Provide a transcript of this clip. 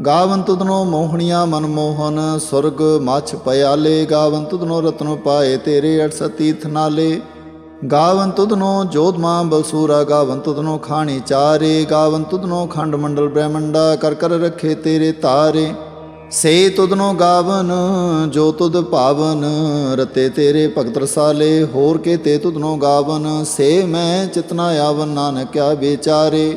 ਗਾਵਨ ਤੁਧਨੋ ਮੋਹਣੀਆਂ ਮਨਮੋਹਨ ਸੁਰਗ ਮਛ ਪਿਆਲੇ ਗਾਵਨ ਤੁਧਨੋ ਰਤਨੋ ਪਾਏ ਤੇਰੇ 68 ਤੀਰਥ ਨਾਲੇ ਗਾਵਨ ਤੁਧਨੋ ਜੋਧਮਾ ਬਲਸੂਰਾ ਗਾਵਨ ਤੁਧਨੋ ਖਾਣੀ ਚਾਰੇ। ਗਾਵਨ ਤੁਧਨੋ ਖੰਡ ਮੰਡਲ ਬ੍ਰਹਮੰਡਾ, ਕਰ ਕਰ ਰੱਖੇ ਤੇਰੇ ਤਾਰੇ। ਸੇ ਤੁਧਨੋ ਗਾਵਨ, ਜੋ ਤੁਦ ਭਾਵਨ, ਰਤੇ ਤੇਰੇ ਭਗਤ ਰਸਾਲੇ। ਹੋਰ ਕੇ ਤੇ ਤੁਧਨੋ ਗਾਵਨ, ਸੇ ਮੈਂ ਚਿਤਨਾ ਆਵਨ, ਨਾਨਕਿਆ ਵਿਚਾਰੇ।